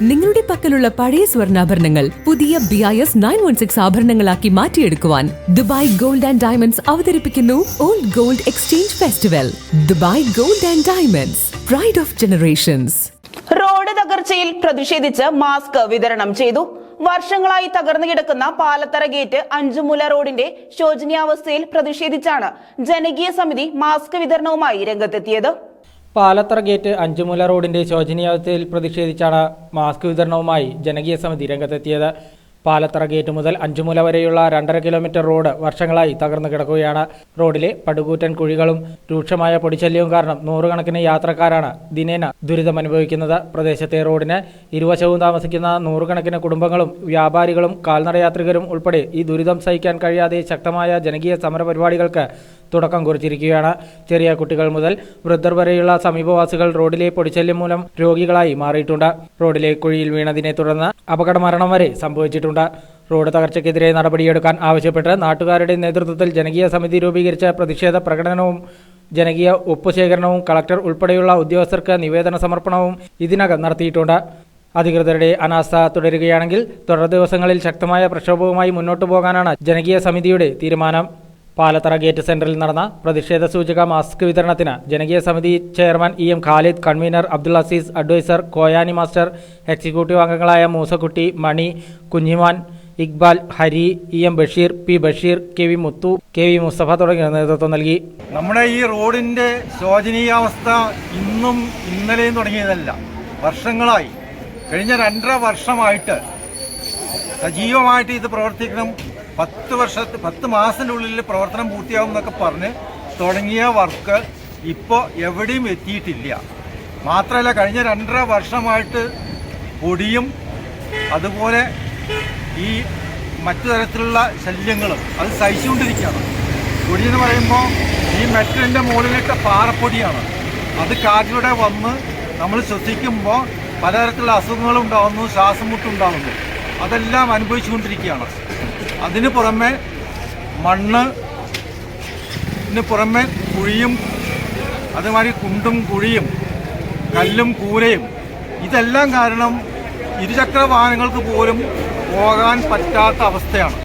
നിങ്ങളുടെ പക്കലുള്ള പഴയ സ്വർണാഭരണങ്ങൾ പുതിയ B I S nine one six ആഭരണങ്ങളാക്കി മാറ്റിയെടുക്കുവാൻ ദുബായ് ഗോൾഡ് ആൻഡ് ഡയമണ്ട്സ് അവതരിപ്പിക്കുന്നു old gold exchange festival Dubai gold and diamonds pride of generations road തകർച്ചയിൽ പ്രതിഷേധിച്ച് മാസ്ക് വിതരണം ചെയ്തു. വർഷങ്ങളായി തകർന്നു കിടക്കുന്ന പാലത്തറ ഗേറ്റ് അഞ്ചുമുല റോഡിന്റെ ശോചനീയാവസ്ഥയിൽ പ്രതിഷേധിച്ചാണ് ജനകീയ സമിതി മാസ്ക് വിതരണവുമായി രംഗത്തെത്തിയത്. പാലത്തറ ഗേറ്റ് അഞ്ചുമുല റോഡിന്റെ ശോചനീയാവസ്ഥയിൽ പ്രതിഷേധിച്ചാണ് മാസ്ക് വിതരണവുമായി ജനകീയ സമിതി രംഗത്തെത്തിയത്. പാലത്തറ ഗേറ്റ് മുതൽ അഞ്ചുമുല വരെയുള്ള രണ്ടര കിലോമീറ്റർ റോഡ് വർഷങ്ങളായി തകർന്നു കിടക്കുകയാണ്. റോഡിലെ പടുകൂറ്റൻ കുഴികളും രൂക്ഷമായ പൊടിശല്യവും കാരണം നൂറുകണക്കിന് യാത്രക്കാരാണ് ദിനേന ദുരിതമനുഭവിക്കുന്നത്. പ്രദേശത്തെ റോഡിന് ഇരുവശവും താമസിക്കുന്ന നൂറുകണക്കിന് കുടുംബങ്ങളും വ്യാപാരികളും കാൽനടയാത്രികരും ഉൾപ്പെടെ ഈ ദുരിതം സഹിക്കാൻ കഴിയാതെ ശക്തമായ ജനകീയ സമരപരിപാടികൾക്ക് തുടക്കം കുറിച്ചിരിക്കുകയാണ്. ചെറിയ കുട്ടികൾ മുതൽ വൃദ്ധർ വരെയുള്ള സമീപവാസികൾ റോഡിലെ പൊടിശല്യം മൂലം രോഗികളായി മാറിയിട്ടുണ്ട്. റോഡിലെ കുഴിയിൽ വീണതിനെ തുടർന്ന് അപകട മരണം വരെ സംഭവിച്ചിട്ടുണ്ട്. റോഡ് തകർച്ചയ്ക്കെതിരെ നടപടിയെടുക്കാൻ ആവശ്യപ്പെട്ട് നാട്ടുകാരുടെ നേതൃത്വത്തിൽ ജനകീയ സമിതി രൂപീകരിച്ച പ്രതിഷേധ പ്രകടനവും ജനകീയ ഒപ്പുശേഖരണവും കളക്ടർ ഉൾപ്പെടെയുള്ള ഉദ്യോഗസ്ഥർക്ക് നിവേദന സമർപ്പണവും ഇതിനകം നടത്തിയിട്ടുണ്ട്. അധികൃതരുടെ അനാസ്ഥ തുടരുകയാണെങ്കിൽ തുടർ ദിവസങ്ങളിൽ ശക്തമായ പ്രക്ഷോഭവുമായി മുന്നോട്ടു പോകാനാണ് ജനകീയ സമിതിയുടെ തീരുമാനം. പാലത്തറ ഗേറ്റ് സെന്ററിൽ നടന്ന പ്രതിഷേധ സൂചക മാസ്ക് വിതരണത്തിന് ജനകീയ സമിതി chairman E M Khalid convener Abdul Azeez adviser Koyani master executive അംഗങ്ങളായ Moosakutty Mani Kunhiman Iqbal Hari E M Basheer P Basheer K V Muthu K V Mustafa തുടങ്ങിയവർ നേതൃത്വം നൽകി. നമ്മുടെ ഈ റോഡിന്റെ ശോചനീയാവസ്ഥ ഇന്നും ഇന്നലെയും തുടങ്ങിയതല്ല. വർഷങ്ങളായി. കഴിഞ്ഞ രണ്ടര വർഷമായിട്ട് സജീവമായിട്ട് ഇത് പ്രവർത്തിക്കണം. പത്ത് വർഷത്തെ പത്ത് മാസത്തിന്റെ ഉള്ളിൽ പ്രവർത്തനം പൂർത്തിയാവും എന്നൊക്കെ പറഞ്ഞ് തുടങ്ങിയ വർക്ക് ഇപ്പോൾ എവിടെയും എത്തിയിട്ടില്ല. മാത്രമല്ല കഴിഞ്ഞ രണ്ടര വർഷമായിട്ട് പൊടിയും അതുപോലെ ഈ മറ്റു തരത്തിലുള്ള ശല്യങ്ങളും അത് സഹിച്ചുകൊണ്ടിരിക്കുകയാണ്. പൊടി എന്ന് പറയുമ്പോൾ ഈ മെറ്റലിന്റെ മുകളിലിട്ട പാറപ്പൊടിയാണ്. അത് കാറ്റിലൂടെ വന്ന് നമ്മൾ ശ്വസിക്കുമ്പോൾ പലതരത്തിലുള്ള അസുഖങ്ങളും ഉണ്ടാകുന്നു ശ്വാസം മുട്ടുണ്ടാകുന്നു അതെല്ലാം അനുഭവിച്ചുകൊണ്ടിരിക്കുകയാണ്. അതിന് പുറമെ മണ്ണ് പുറമെ കുഴിയും അതുമാതിരി കുണ്ടും കുഴിയും കല്ലും കൂരയും ഇതെല്ലാം കാരണം ഇരുചക്ര വാഹനങ്ങൾക്ക് പോലും പോകാൻ പറ്റാത്ത അവസ്ഥയാണ്.